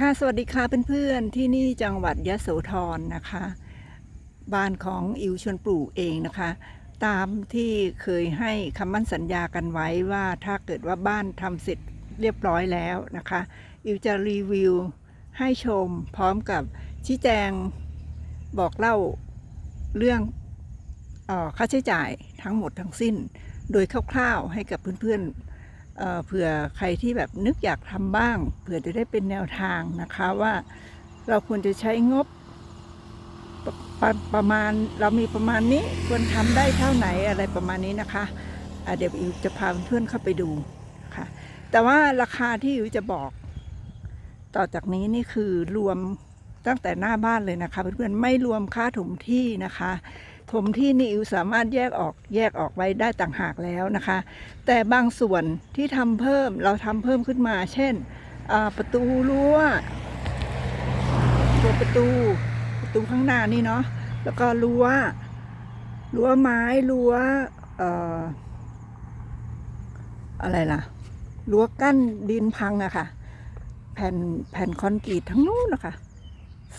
ค่ะสวัสดีค่ะเพื่อนๆที่นี่จังหวัดยะโสธรนะคะ บ้านของอิวชวนปลูกเองนะคะ ตามที่เคยให้คำมั่นสัญญากันไว้ว่าถ้าเกิดว่าบ้านทำเสร็จเรียบร้อยแล้วนะคะ อิวจะรีวิวให้ชมพร้อมกับชี้แจงบอกเล่าเรื่องออค่าใช้จ่ายทั้งหมดทั้งสิ้น โดยคร่าวๆให้กับเพื่อนๆ เผื่อใครที่แบบนึกอยากทำบ้าง เผื่อจะได้เป็นแนวทางนะคะว่าเราควรจะใช้งบปประประมาณเรามีประมาณนี้ควรทำได้เท่าไหนอะไรประมาณนี้นะคะะเดี๋ยวอิวจะพาเพื่อนๆเข้าไปดูค่ะแต่ว่าราคาที่อิวจะบอก ต่อจากนี้นี่คือรวมตั้งแต่หน้าบ้านเลยนะคะ เพื่อนๆไม่รวมค่าถมที่นะคะ ถมที่นี่อิวสามารถแยกออกแยกออกไว้ได้ต่างหากแล้วนะคะ แต่บางส่วนที่ทำเพิ่มเราทำเพิ่มขึ้นมา เช่นประตูรั้วตัวประตูประตูข้างหน้านี่เนาะแล้วก็รั้วรั้วไม้รั้วเอ่ออะไรล่ะรั้วกั้นดินพังอะค่ะ แผ่นแผ่นคอนกรีตทั้งนู้นนะคะ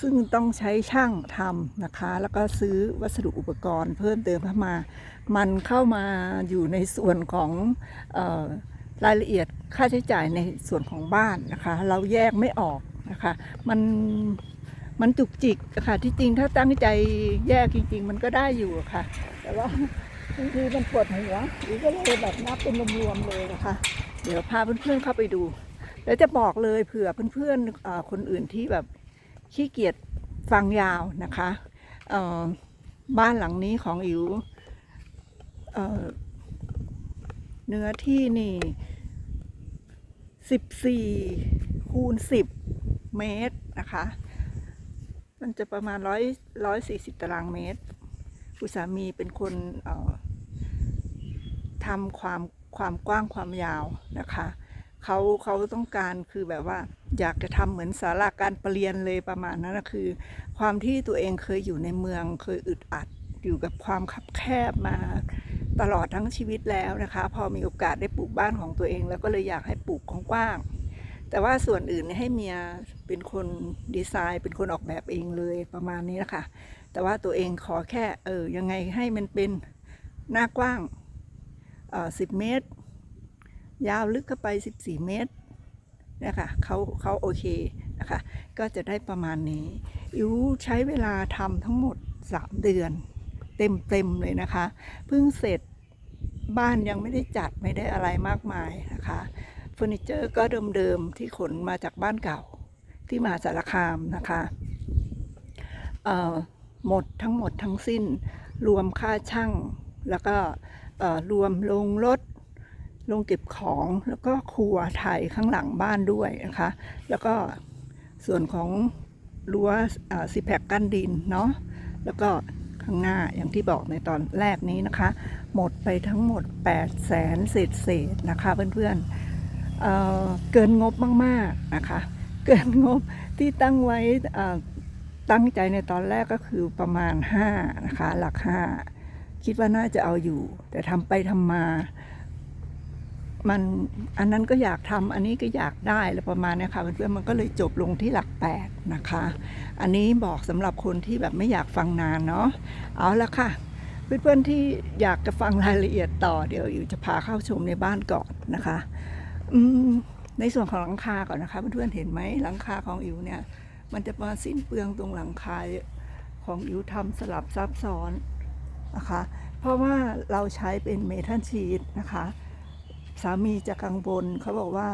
ซึ่งต้องใช้ช่างทำนะคะ แล้วก็ซื้อวัสดุอุปกรณ์เพิ่มเติมเข้ามา มันเข้ามาอยู่ในส่วนของออรายละเอียดค่าใช้จ่ายในส่วนของบ้านนะคะ เราแยกไม่ออกนะคะ มันมันจุกจิกะค่ะที่จริงถ้าตั้งใจแยกจริง ๆ มันก็ได้อยู่ะค่ะ แต่ว่าบางทีมันปวดหัวหรือก็เลยแบบนับเป็นรวมๆเลยนะคะ เดี๋ยวพาเพื่อนๆเข้าไปดู แล้วจะบอกเลยเผื่อเพื่อนๆคนอื่นที่แบบ ขี้เกียจฟังยาวนะคะบ้านหลังนี้ของอิ๋วเเนื้อที่นี่สิบสี่คูณสิบเมตรนะคะ มันจะประมาณร้อยร้อยสี่สิบตารางเมตร คุณสามีเป็นคนทำความความกว้างความยาวนะคะ เขาเขาต้องการคือแบบว่าอยากจะทำเหมือนสาราการประเรียนเลยประมาณนั้นนะคือ ความที่ตัวเองเคยอยู่ในเมืองเคยอึดอัดอยู่กับความคับแคบมาตลอดทั้งชีวิตแล้วนะคะ พอมีโอกาสได้ปลูกบ้านของตัวเอง แล้วก็เลยอยากให้ปลูกกว้างๆแต่ว่าส่วนอื่นให้เมียเป็นคนดีไซน์ เป็นคนออกแบบเองเลยประมาณนี้นะคะแต่ว่าตัวเองขอแค่เออยังไงให้มันเป็นหน้ากว้างเอ่อสิบเมตร ยาวลึกเข้าไป 14 เมตรนี่ค่ะเขาเขาโอเคนะคะก็จะได้ประมาณนี้อิวใช้เวลาทำทั้งหมด 3 เดือน เต็มเต็มๆเลยนะคะเพิ่งเสร็จบ้านยังไม่ได้จัดไม่ได้อะไรมากมายนะคะเฟอร์นิเจอร์ก็เดิมๆที่ขนมาจากบ้านเก่าที่มหาสารคามนะคะเอ่อหมดทั้งหมดทั้งสิ้น รวมค่าช่าง แล้วก็เอ่อรวมลงรถ ลงเก็บของแล้วก็ครัวไทยข้างหลังบ้านด้วยนะคะ แล้วก็ส่วนของรั้วสิแพคกั้นดินเนาะแล้วก็ข้างหน้าอย่างที่บอกในตอนแรกนี้นะคะ หมดไปทั้งหมด 8 0 0แสนเศษเศษนะคะเพื่อนๆเเกินงบมากๆนะคะ เกินงบที่ตั้งไว้ตั้งใจในตอนแรกก็คือประมาณ 5 นะคะ หลัก 5 คิดว่าน่าจะเอาอยู่ แต่ทำไปทำมา มันอันนั้นก็อยากทำอันนี้ก็อยากได้แล้วประมาณนี้ค่ะเพื่อนๆมันก็เลยจบลงที่หลักแปดนะคะ อันนี้บอกสำหรับคนที่แบบไม่อยากฟังนานเนาะเอาละค่ะ เพื่อนๆที่อยากจะฟังรายละเอียดต่อเดี๋ยวอยู่จะพาเข้าชมในบ้านก่อนนะคะอืมในส่วนของหลังคาก่อนนะคะเพื่อนๆเห็นไหมหลังคาของอิวเนี่ย มันจะมาสิ้นเปลืองตรงหลังคาของอิวทำสลับซับซ้อนนะคะ เพราะว่าเราใช้เป็นเมทัลชีตนะคะ สามีจะกังวลเขาบอกว่า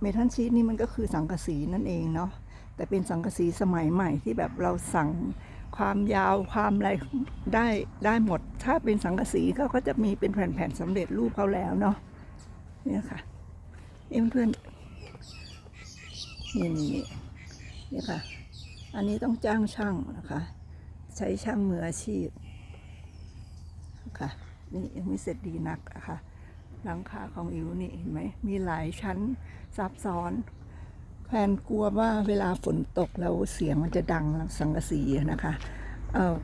เมทัลชีตนี่มันก็คือสังกะสีนั่นเองเนาะแต่เป็นสังกะสีสมัยใหม่ที่แบบเราสั่งความยาวความอะไรได้ได้หมด ถ้าเป็นสังกะสีเขาก็จะมีเป็นแผ่นๆสำเร็จรูปเขาแล้วเนาะเนี่ยค่ะนี่เพื่อนๆนี่นี่นี่ค่ะ อันนี้ต้องจ้างช่างนะคะ ใช้ช่างมืออาชีพค่ะ นี่ยังไม่เสร็จดีนักอะค่ะหลังคาของอิ๋วนี่เห็นไหมมีหลายชั้นซับซ้อนแฟนกลัวว่าเวลาฝนตกแล้วเสียงมันจะดังสังกะสีนะคะเออ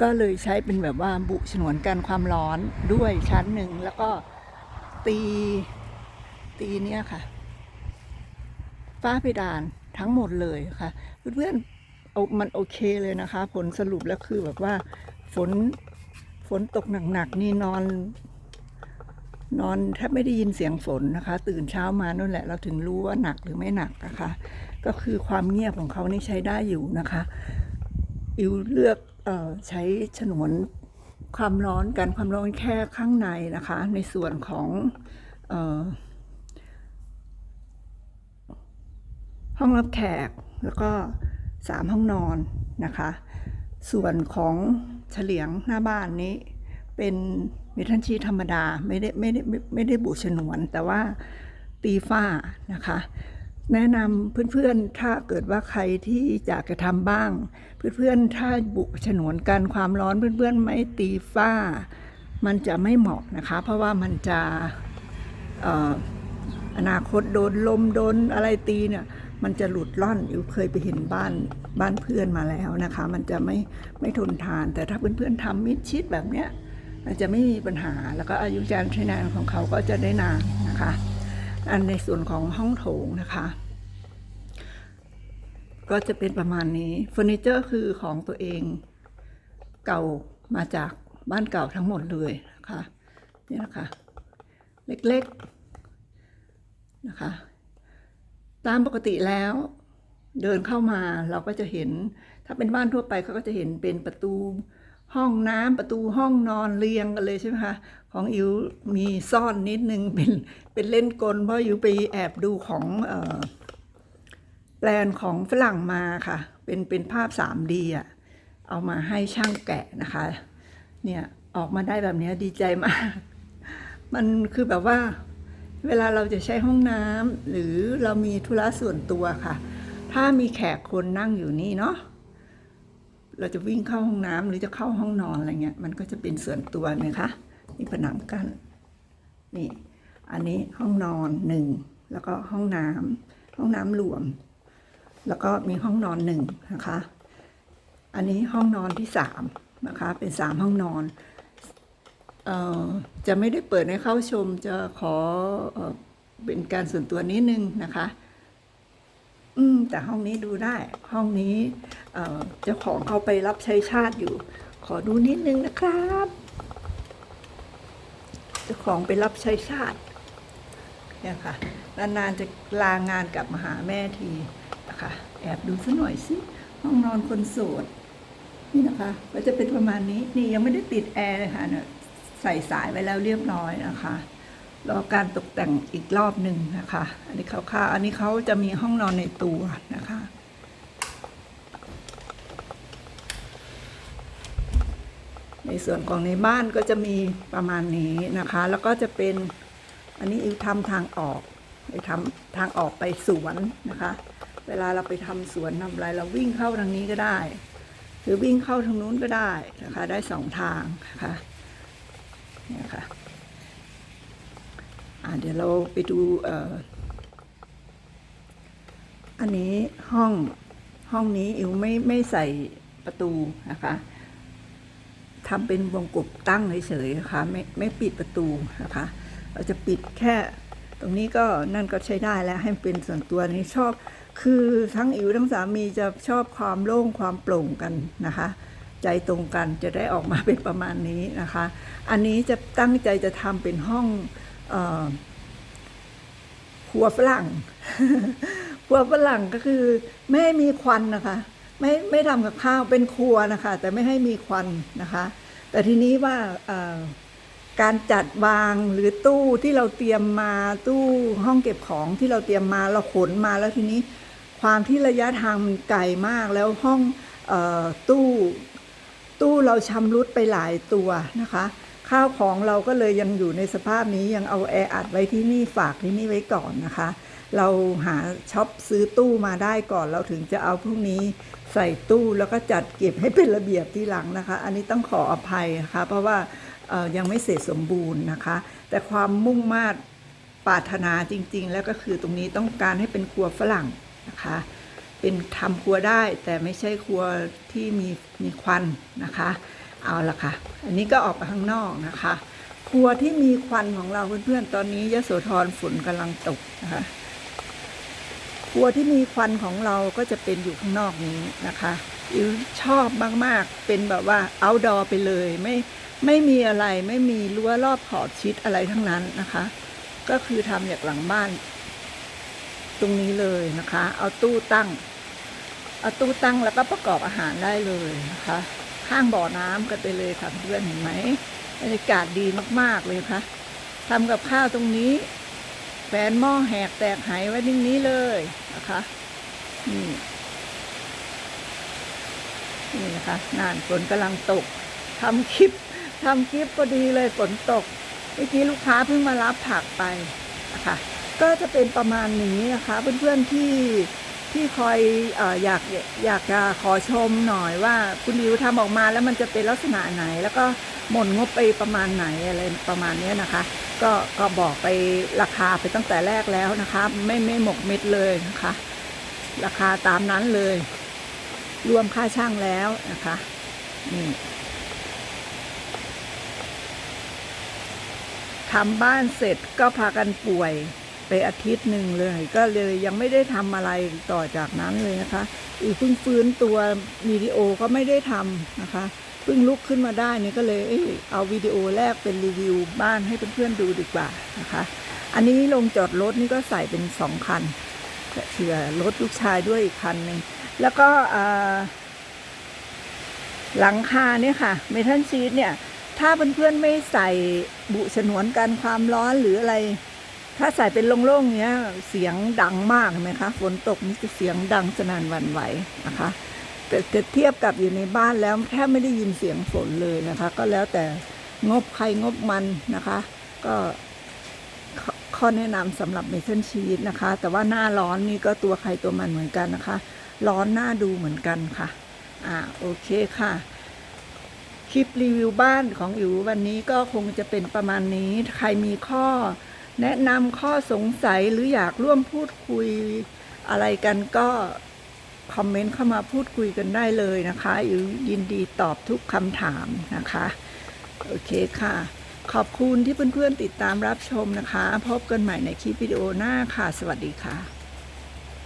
ก็เลยใช้เป็นแบบว่าบุฉนวนกันความร้อนด้วยชั้นหนึ่งแล้วก็ตีตีเนี่ยค่ะฝ้าเพดานทั้งหมดเลยค่ะ เพื่อนๆเอามันโอเคเลยนะคะ ผลสรุปแล้วคือแบบว่าฝน ฝนตกหนักๆนี่นอน นอนแทบไม่ได้ยินเสียงฝนนะคะ ตื่นเช้ามานั่นแหละ เราถึงรู้ว่าหนักหรือไม่หนักนะคะ ก็คือความเงียบของเขานี่ใช้ได้อยู่นะคะอิวเลือกออใช้ฉนวนความร้อนกันความร้อนแค่ข้างในนะคะ ในส่วนของออห้องรับแขกแล้วก็สามห้องนอนนะคะ ส่วนของเฉลียงหน้าบ้านนี้ เป็นเมทัลชีธรรมดาไม่ได้ไม่ได้ไม่ไม่ได้บุฉนวน แต่ว่าตีฝ้านะคะ แนะนำเพื่อนๆถ้าเกิดว่าใครที่อยากจะทำบ้าง เพื่อนๆถ้าบุฉนวนกันความร้อนเพื่อนๆไม่ตีฝ้า มันจะไม่เหมาะนะคะ เพราะว่ามันจะเอ่ออนาคตโดนลมโดนอะไรตีเนี่ยมันจะหลุดล่อนอยู่เคยไปเห็นบ้าน บ้านเพื่อนมาแล้วนะคะ มันจะไม่ไม่ทนทาน แต่ถ้าเพื่อนๆทำมิดชิดแบบเนี้ยมันจะไม่มีปัญหาแล้วก็อายุการใช้งานของเขาก็จะได้นานนะคะ อันในส่วนของห้องโถงนะคะ ก็จะเป็นประมาณนี้เฟอร์นิเจอร์คือของตัวเองเก่ามาจากบ้านเก่าทั้งหมดเลยนะคะนี่นะคะ เล็กๆนะคะ ตามปกติแล้ว เดินเข้ามาเราก็จะเห็น ถ้าเป็นบ้านทั่วไปเขาก็จะเห็นเป็นประตูห้องน้ำประตูห้องนอนเรียงกันเลยใช่ไหมคะของอิวมีซ่อนนิดนึงเป็นเป็นเล่นกล เพราะอิวไปแอบดูของออแปลนของฝรั่งมาค่ะ เป็นเป็นภาพ 3D อะเอามาให้ช่างแกะนะคะ เนี่ยออกมาได้แบบนี้ดีใจมาก มันคือแบบว่า เวลาเราจะใช้ห้องน้ำหรือเรามีธุระส่วนตัวค่ะ ถ้ามีแขกคนนั่งอยู่นี่เนาะเราจะวิ่งเข้าห้องน้ำหรือจะเข้าห้องนอนอะไรเงี้ยมันก็จะเป็นส่วนตัวนะคะมีผนังกั้นนี่อันนี้ห้องนอนหนึ่งแล้วก็ห้องน้ำห้องน้ำรวม แล้วก็มีห้องนอนหนึ่งนะคะ อันนี้ห้องนอนที่สามนะคะเป็นสามห้องนอนเอ่อจะไม่ได้เปิดให้เข้าชมจะขอเอเป็นการส่วนตัวนิดนึงนะคะ อืม แต่ห้องนี้ดูได้ ห้องนี้เอ่อจ้าของเขาไปรับใช้ชาติอยู่ ขอดูนิดนึงนะครับเจ้าของไปรับใช้ชาติ เนี่ยค่ะ นานๆจะลางานกลับมาหาแม่ทีนะคะแอบดูสัหน่อยสิห้องนอนคนโสดนี่นะคะ ก็จะเป็นประมาณนี้ นี่ยังไม่ได้ติดแอร์เลยค่ะเนี่ยใส่สายไว้แล้วเรียบร้อยนะคะ รอการตกแต่งอีกรอบหนึ่งนะคะ อันนี้เขาค่าวๆอันนี้เขาจะมีห้องนอนในตัวนะคะ ในส่วนของในบ้านก็จะมีประมาณนี้นะคะ แล้วก็จะเป็นอันนี้อิวทำทางออกไปทำทางออกไปสวนนะคะ เวลาเราไปทำสวนทำอะไรเราวิ่งเข้าทางนี้ก็ได้ หรือวิ่งเข้าทางนู้นก็ได้นะคะ ได้สองทางนะคะเนี่ยค่ะ เดี๋ยวเราไปดูอันนี้ห้องห้องนี้อิวไม่ไม่ใส่ประตูนะคะทำเป็นวงกบตั้งเฉยๆนะคะไม่ไม่ปิดประตูนะคะ เราจะปิดแค่ตรงนี้ก็นั่นก็ใช้ได้แล้วให้เป็นส่วนตัวนี้ชอบ คือทั้งอิ๋วทั้งสามีจะชอบความโล่งความโปร่งกันนะคะ ใจตรงกันจะได้ออกมาเป็นประมาณนี้นะคะ อันนี้จะตั้งใจจะทำเป็นห้อง เออครัวฝรั่งครัวฝรั่งก็คือ ไม่ให้มีควันนะคะ ไม่ไม่ทำกับข้าวเป็นครัวนะคะ แต่ไม่ให้มีควันนะคะ แต่ทีนี้ว่าการจัดวางหรือตู้ที่เราเตรียมมาตู้ห้องเก็บของที่เราเตรียมมาเราขนมาแล้วทีนี้ความที่ระยะทางมันไกลมากแล้วห้องออตู้ตู้เราชำรุดไปหลายตัวนะคะ ข้าวของเราก็เลยยังอยู่ในสภาพนี้ยังเอาแออัดไว้ที่นี่ฝากที่นี่ไว้ก่อนนะคะ เราหาช็อปซื้อตู้มาได้ก่อน เราถึงจะเอาพวกนี้ใส่ตู้แล้วก็จัดเก็บให้เป็นระเบียบที่หลังนะคะ อันนี้ต้องขออภัยนะคะ เพราะว่ายังไม่เสร็จสมบูรณ์นะคะ แต่ความมุ่งมา่ปรารถนาจริง ๆ แล้วก็คือตรงนี้ต้องการให้เป็นครัวฝรั่งนะคะ เป็นทำครัวได้แต่ไม่ใช่ครัวที่มีมีควันนะคะ เอาละค่ะ อันนี้ก็ออกไปข้างนอกนะคะ ครัวที่มีควันของเราเพื่อนๆ ตอนนี้ยโสธรฝนกำลังตกนะคะ ครัวที่มีควันของเราก็จะเป็นอยู่ข้างนอกนี้นะคะอิวชอบมากๆ เป็นแบบว่า outdoor ไปเลยไม่ไม่มีอะไรไม่มีรั้วรอบขอบชิดอะไรทั้งนั้นนะคะ ก็คือทำจากหลังบ้าน ตรงนี้เลยนะคะ เอาตู้ตั้ง เอาตู้ตั้งแล้วก็ประกอบอาหารได้เลยนะคะ ข้างบ่อน้ำกันไปเลยค่ะเพื่อนเห็นไหมบรรยากาศดีมาก ๆเลยค่ะทำกับข้าวตรงนี้แฟนหม้อแหกแตกหายไว้ตรงนี้เลยนะคะนี่นี่นะคะนานฝนกำลังตกทำคลิปทำคลิปก็ดีเลยฝนตกเมื่อกี้ลูกค้าเพิ่งมารับผักไปนะคะก็จะเป็นประมาณนี้นะคะเพื่อนๆที่ ที่คอยออยากอยากจะขอชมหน่อยว่าคุณริวทำออกมาแล้วมันจะเป็นลักษณะไหน แล้วก็หม่นงบไปประมาณไหนอะไรประมาณนี้นะคะ ก็ก็บอกไปราคาไปตั้งแต่แรกแล้วนะคะ ไม่ไม่หมกเม็ดเลยนะคะ ราคาตามนั้นเลย รวมค่าช่างแล้วนะคะนี่ทำบ้านเสร็จก็พากันป่วย ไปอาทิตย์หนึ่งเลย ก็เลยยังไม่ได้ทำอะไรต่อจากนั้นเลยนะคะ อีกเพิ่งฟื้นตัววิดีโอก็ไม่ได้ทำนะคะเพิ่งลุกขึ้นมาได้นี่ก็เลยเอเอาวิดีโอแรกเป็นรีวิวบ้านให้เพื่อนๆดูดีกว่านะคะ อันนี้ลงจอดรถนี่ก็ใส่เป็นสองคันเผื่อรถลูกชายด้วยอีกคันหนึ่งแล้วก็หลังคาเนี่ยค่ะเมทัลชีตเนี่ย ถ้าเพื่อนๆไม่ใส่บุฉนวนกันความร้อนหรืออะไร ถ้าใส่เป็นโล่งๆเนี้ยเสียงดังมากเห็นไหมคะ ฝนตกนี่จะเสียงดังสนั่นหวั่นไหวนะคะแต่เทียบกับอยู่ในบ้านแล้วแทบไม่ได้ยินเสียงฝนเลยนะคะ ก็แล้วแต่งบใครงบมันนะคะ ก็ข้อแนะนำสำหรับเมทัลชีตนะคะ แต่ว่าหน้าร้อนนี่ก็ตัวใครตัวมันเหมือนกันนะคะ ร้อนหน้าดูเหมือนกันค่ะ อ่าโอเคค่ะ คลิปรีวิวบ้านของอิ๋ววันนี้ก็คงจะเป็นประมาณนี้ ใครมีข้อ แนะนำข้อสงสัยหรืออยากร่วมพูดคุยอะไรกันก็คอมเมนต์เข้ามาพูดคุยกันได้เลยนะคะอยู่ยินดีตอบทุกคำถามนะคะ โอเคค่ะ ขอบคุณที่เพื่อนๆติดตามรับชมนะคะ พบกันใหม่ในคลิปวิดีโอหน้าค่ะ สวัสดีค่ะ